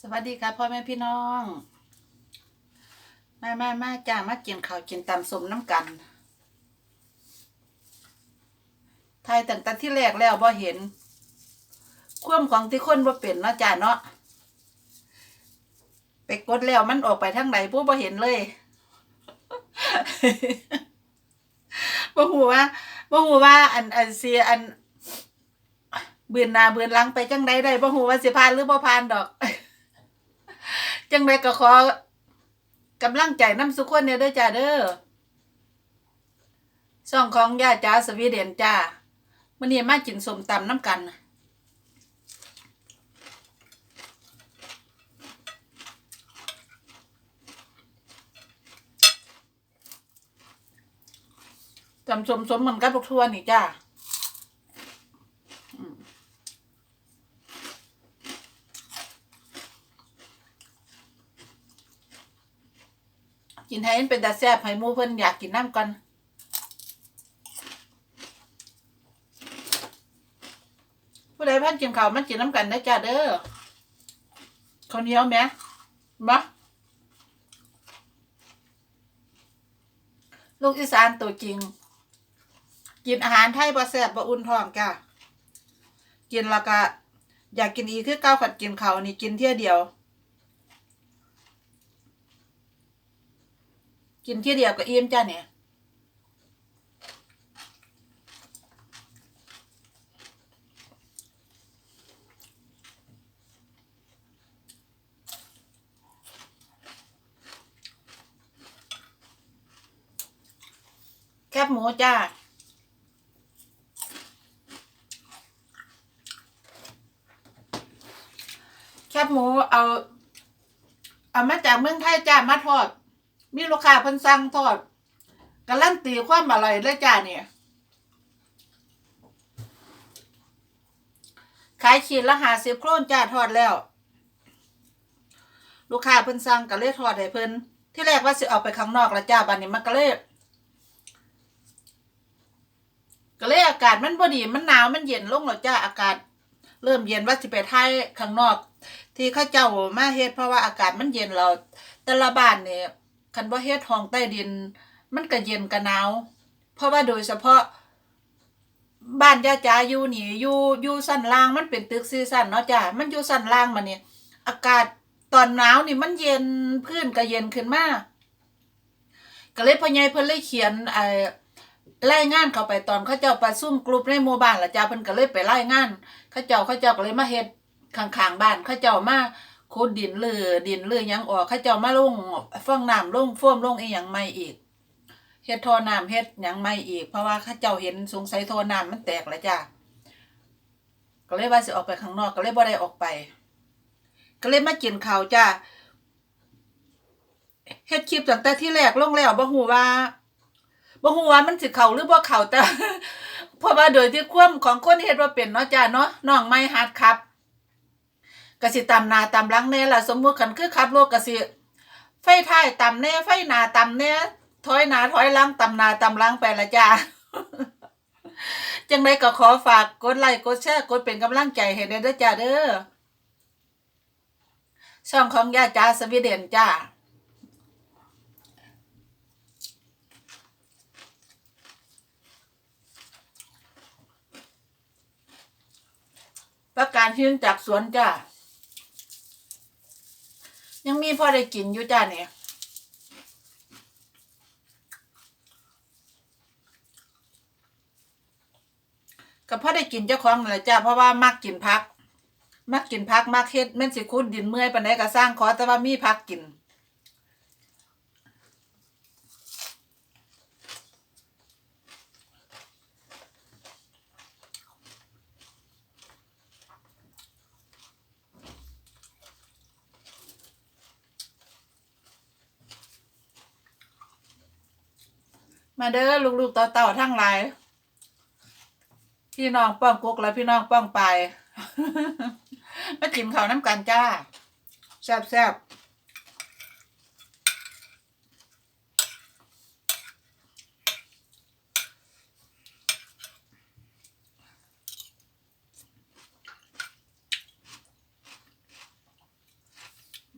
สวัสดีค่ะพ่อแม่พี่น้องมามามาจ้ามากินข้าวกินตำสมน้ำกันไทยตั้งแต่ที่แรกแล้วบ่เห็น ความของที่คนบ่เป็นเนาะจ้าเนาะไปกดแล้วมันออกไปทางไหนผู้บ่เห็นเลยบ่ฮู้ว่าบ่ฮู้ว่า อันอันเสียอันเบือนหน้าเบือนหลังไปจังใดได้บ่ฮู้ว่าสิผ่านหรือบ่ผ่านดอก จังใดก็ขอกำลังใจน้ำสุขคนเนี่ยเด้อจ้าเด้อช่องของย่าจ้าสวีเดนจ้ามื้อนี้มากินสมตำน้ำกันจำสมสมเหมือนกับลูกทัวนี่จ้า กินให้มันเป็นตาแซ่บให้หมูเพิ่นอยากกินน้ำกันผู้ใดพันกินข้าวมันกินน้ำกันได้จ้าเด้อข้าวเหนียวไหมมาลูกอีสานตัวจริง กินอาหารไทยบ่แซ่บบ่อุ่นท้องจ้ากินแล้วก็อยากกินอีกคือเก้าวขัดกินเขาวนี่กินเที่ยเดียว กินเที่ยเดียวก็อิ่มจ้าเนี่ยแคบหมูจ้า แคบหมูเอา เอามาจากเมืองไทยจ้า มาทอด มีลูกค้าเพิ่นสั่งทอดการันตีความอร่อยเลยจ้าเนี่ยขายขีดละหาสิบโครนจ้าทอดแล้ว ลูกค้าเพิ่นสั่งก็เลยทอดให้เพิ่นที่แรกว่าสิเอาไปข้างนอกล้วจ้าบัดนนี้มันก็เลยก็เลยอากาศมันบ่ดีมันหนาวมันเย็นลงแล้วจ้าอากาศ เริ่มเย็นว่าสิไปไทยข้างนอก ที่เขาเจ้ามาเฮ็ดเพราะว่าอากาศมันเย็นแล้วแต่ละบ้านเนี่ย คันบ่เฮ็ดห้องใต้ดิน มันก็เย็นก็หนาว เพราะว่าโดยเฉพาะ บ้านย่าจ๋าอยู่นี่อยู่อยู่สั้นล่างมันเป็นตึกซีซั่นเนาะจ้ามันอยู่สั้นล่างมาเนี่ยอากาศตอนหนาวนี่มันเย็นพื้นก็เย็นขึ้นมาก็เลยพ่อใหญ่เพิ่นเลยเขียนไอ้รายงานเข้าไปตอนเขาเจ้าประชุมกลุ่มในหมู่บ้านละจ้าเพิ่นก็เลยไปรายงานเขาเจ้าเขาเจ้าก็เลยมาเฮ็ดข้างๆบ้านเขาเจ้ามา ขุดดินเลือดินเลือยังออกเขาเจ้ามาลงฟองน้ำลงโฟมลงอีหยังใหม่อีกเฮ็ดท่อน้ำเฮ็ดยังใหม่อีก เพราะว่าเขาเจ้าเห็นสงสัยท่อน้ำมันแตกแล้วจ้าก็เลยว่าสิออกไปข้างนอกก็เลยบ่ได้ออกไป ก็เลยมากินข้าวจ้าเฮ็ดคลิปตั้งแต่ที่แรกลงแล้วบ่ฮู้ว่าบ่ฮู้ว่ามันสิเข้าหรือบ่เข้าแต่เพราะว่าโดยที่ความของคนเฮ็ดว่าเป็นเนาะจ้าเนาะน้องไม่ฮัดครับ ก็สิตำหนาตำหลังแน่ล่ะสมมุติคันคือขับรถก็สิไฟท้ายตำแน่ไฟหน้าตำแน่ถอยหน้าถอยหลังตำหนาตำหลังไปละจ้าจังไดก็ขอฝากกดไลค์กดแชร์กดเป็นกำลังใจให้ได้ด้อจ้าเด้อช่องของย่าจ้าสวีเดนจ้าประการชื่นจากสวนจ้า ยังมีพอได้กินอยู่จ้าเนี่ยก็พอได้กินเจ้าของนั่นแหละจ้าเพราะว่ามักกินพัก มักกินพักมักเฮ็ดแม่นสิคุณดินเมื่อยปานใดก็สร้างขอแต่ว่ามีพักกิน มาเด้อลูกๆเต่าๆทั้งหลาย พี่น้องป้องกุกและพี่น้องป้องไปมากินข้าวน้ำกันจ้า แซ่บ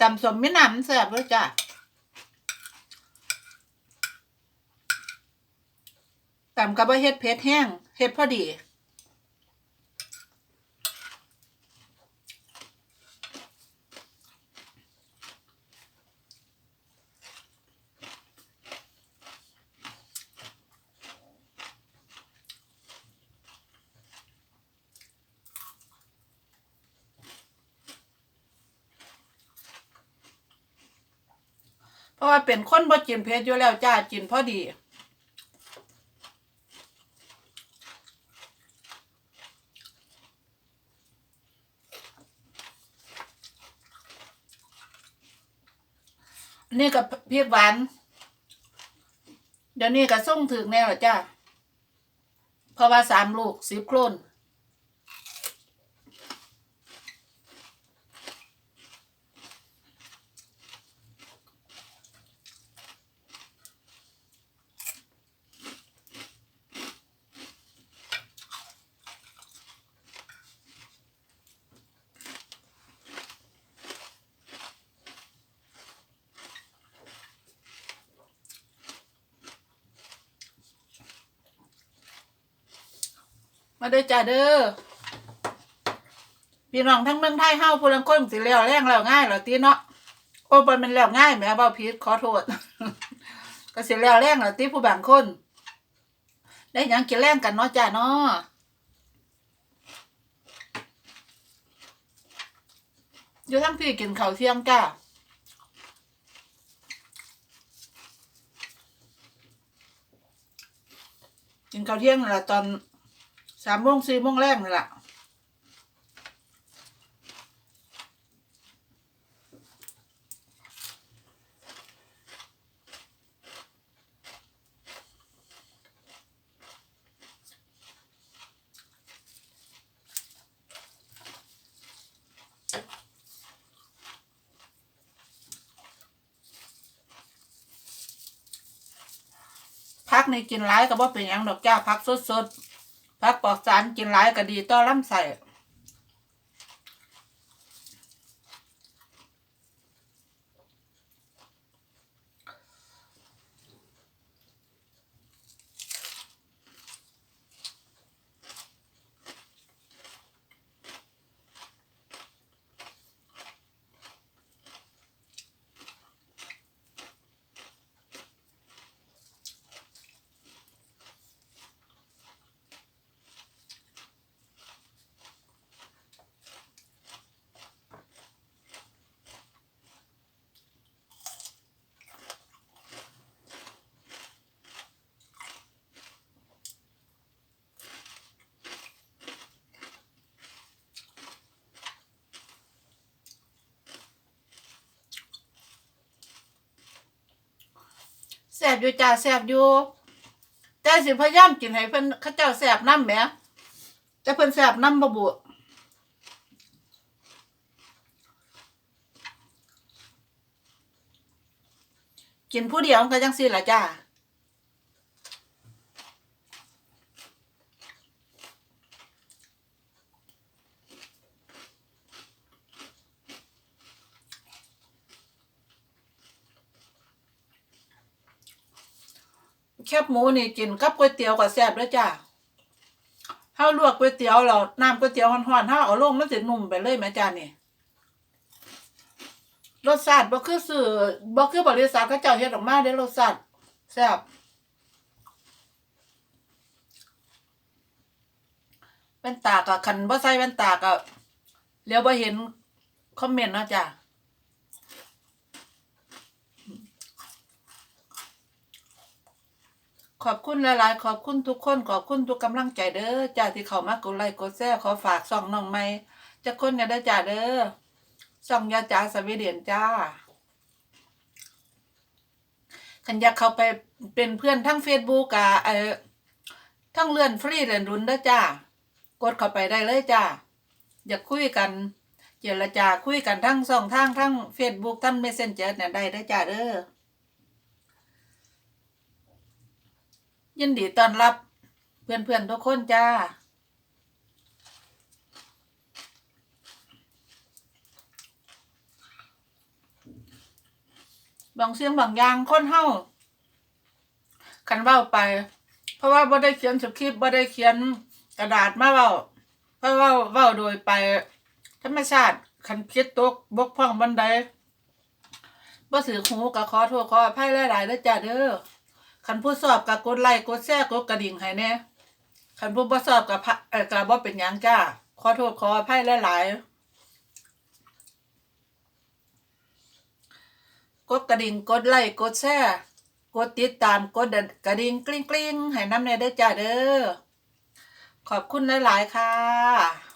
ตำสมมิน้ำแซ่บเลยจ้ะ ตำกับว่าเฮ็ดเผ็ดแห้งเฮ็ดพอดีเพราะว่าเป็นคนบ่กินเผ็ดอยู่แล้วจ้ากินพอดี นี่กับพริกหวาน เดี๋ยวนี้ก็ส่งถึงแน่หรอจ้าเพราะว่าสามลูกสิบโครน มาเด้อจ้าเด้อพี่น้องทั้งเมืองไทยเฮาผู้ลังคนสิแล้วแรงแล้วง่ายเหรอตีเนาะโอ้บ่แมันแล้วง่ายแม่เว้าผิดขอโทษ ก็สิแล้วแรงเหรอตีผู้บางคน ได้ยังกินแรงกันเนาะจ้าเนาะอยู่ทั้งพี่กินข้าวเที่ยงจ้ากินข้าวเที่ยงละตอน สามโมงสี่โมงแรกนี่แหละพักนี่กินหลายก็บ่เป็นหยังดอกจ้าพักสดๆ พักปลอกสารกินหลายก็ดีต่อลำไส้ ซ่บอยู่จ้าแซ่บอยู่แต่สิพยายามกินให้เพิ่นเขาเจ้าแซ่บน้ำแหมแต่เพิ่นแซ่บน้ำบ่บุกินผู้เดียวมันก็จังซี่ล่ะจ้า แคบหมูนี่กินกับก๋วยเตี๋ยวก็แซ่บแล้วยจ้าเฮาลวกก๋วยเตี๋ยวเราน้ำก๋วยเตี๋ยวฮ้อนๆเฮาเอาลงมันสินุ่มไปเลยแม่จ้านี่รสชาติบ่คือซื้อบ่คือบริษัทเขาเจ้าเฮ็ดออกมาเด้รสชาติแซ่บแว่นตาก็คันบ่ใส่แว่นตาก็เลี้ยวบ่เห็นคอมเมนต์เนาะจ้า ขอบคุณหลายๆ ขอบคุณทุกคน ขอบคุณทุกกำลังใจเด้อจ้าที่เขามากดไลค์กดแชร์ขอฝากส่องน้องใหม่จะคนเนี่ยได้จ้าเด้อส่องยาจ้าสวีเดนจ้าขันอยากเข้าไปเป็นเพื่อนทั้งเฟซบุ๊กอะเออทั้งเลื่อนฟรีเลื่อนรุนเด้อจ้ากดเข้าไปได้เลยจ้าอยากคุยกัน เจรจาคุยกันทั้งสองทางทั้งเฟซบุ๊กทั้งเมสเซนเจอร์เนี่ยได้เด้อจ้าเด้อ ยินดีต้อนรับ เพื่อนๆทุกคนจ้า บางเสียงบางอย่างคนเฮาคันเว้าไป เพราะว่าบ่ได้เขียนสคริปต์บ่ได้เขียนกระดาษมาเว้าเพราะว่าเว้าโดยไป ธรรมชาติคันผิดตกบกพร่องบันไดบ่ถือหูก็ขอโทษขออภัยหลายๆเด้อจ้าเด้อ คันผู้สอบก็กดไลค์กดแชร์กดกระดิ่งให้แน่คันผู้บ่สอบก็พะเอ่อก็บ่เป็นหยังจ้า ขอโทษขออภัยหลายๆกดกระดิ่งกดไลค์กดแชร์กดติดตามกดกระดิ่งกลิ้งกลิ้งให้น้ำในเด้จ้าเด้อขอบคุณหลาย ๆ ค่ะ